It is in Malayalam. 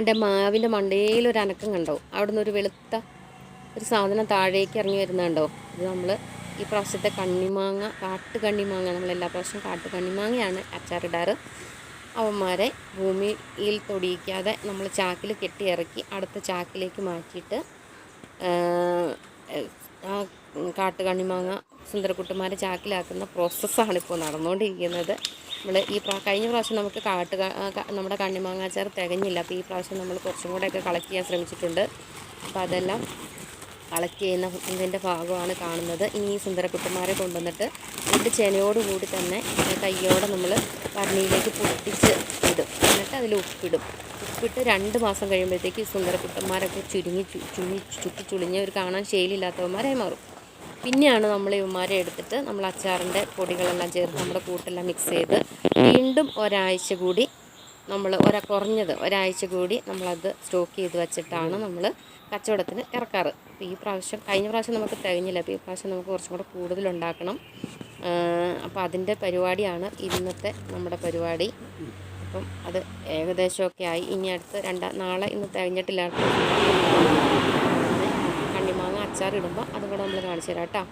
എന്റെ മാവിന്റെ മണ്ടയിൽ ഒരു അനക്കം കണ്ടോ? അവിടെ നിന്ന് ഒരു വെളുത്ത ഒരു സാധനം താഴേക്ക് ഇറങ്ങി വരുന്നുണ്ടോ? ഇത് നമ്മൾ ഈ പ്രാവശ്യത്തെ കണ്ണിമാങ്ങ കാട്ട് കണ്ണിമാങ്ങ നമ്മൾ എല്ലാ പ്രാവശ്യവും കാട്ട് കണ്ണിമാങ്ങയാണ് അച്ചാറിടാറ് അവന്മാരെ ഭൂമിയിൽ തൊടിയിക്കാതെ നമ്മൾ ചാക്കിൽ കെട്ടി ഇറക്കി അടുത്ത ചാക്കിലേക്ക് മാറ്റിയിട്ട് ആ കാട്ടുകണ്ണിമാങ്ങ സുന്ദരക്കുട്ടന്മാരെ ചാക്കിലാക്കുന്ന പ്രോസസ്സാണ് ഇപ്പോൾ നടന്നുകൊണ്ടിരിക്കുന്നത്. നമ്മൾ ഈ കഴിഞ്ഞ പ്രാവശ്യം നമുക്ക് കാട്ട് നമ്മുടെ കണ്ണിമാങ്ങ ചേർ തികഞ്ഞില്ല. അപ്പോൾ ഈ പ്രാവശ്യം നമ്മൾ കുറച്ചും കൂടെയൊക്കെ കളക്ട് ചെയ്യാൻ ശ്രമിച്ചിട്ടുണ്ട്. അപ്പോൾ അതെല്ലാം കളക്ട് ചെയ്യുന്ന ഇതിന്റെ ഭാഗമാണ് കാണുന്നത്. ഇനി ഈ സുന്ദരക്കുട്ടന്മാരെ കൊണ്ടുവന്നിട്ട് രണ്ട് ചെനയോടുകൂടി തന്നെ കയ്യോടെ നമ്മൾ ഭരണിയിലേക്ക് പൊട്ടിച്ച് ഇടും. എന്നിട്ട് അതിൽ ഉപ്പിടും. ഉപ്പിട്ട് രണ്ട് മാസം കഴിയുമ്പോഴത്തേക്ക് ഈ സുന്ദരക്കുട്ടന്മാരൊക്കെ ചുരുങ്ങി ചുരുങ്ങി ചുറ്റി ചുളിഞ്ഞ് ഒരു കാണാൻ ശൈലിയില്ലാത്തവന്മാരായി മാറും. പിന്നെയാണ് നമ്മൾ ഇവന്മാരെ എടുത്തിട്ട് നമ്മൾ അച്ചാറിന്റെ പൊടികളെല്ലാം ചേർത്ത് നമ്മുടെ കൂട്ടെല്ലാം മിക്സ് ചെയ്ത് വീണ്ടും ഒരാഴ്ച കൂടി നമ്മൾ ഒരാ കുറഞ്ഞത് ഒരാഴ്ച കൂടി നമ്മളത് സ്റ്റോക്ക് ചെയ്ത് വെച്ചിട്ടാണ് നമ്മൾ കച്ചവടത്തിന് ഇറക്കാറ്. അപ്പോൾ ഈ പ്രാവശ്യം കഴിഞ്ഞ പ്രാവശ്യം നമുക്ക് തികഞ്ഞില്ല. അപ്പോൾ ഈ പ്രാവശ്യം നമുക്ക് കുറച്ചും കൂടെ കൂടുതലുണ്ടാക്കണം അപ്പോൾ അതിന്റെ പരിപാടിയാണ് ഇന്നത്തെ നമ്മുടെ പരിപാടി. അപ്പം അത് ഏകദേശമൊക്കെ ആയി. ഇനി അടുത്ത് രണ്ടാം നാളെ ഇന്ന് തികഞ്ഞിട്ടില്ല. ഇടുമ്പോൾ അതും കൂടെ നമ്മൾ കാണിച്ചു തരാം കേട്ടോ.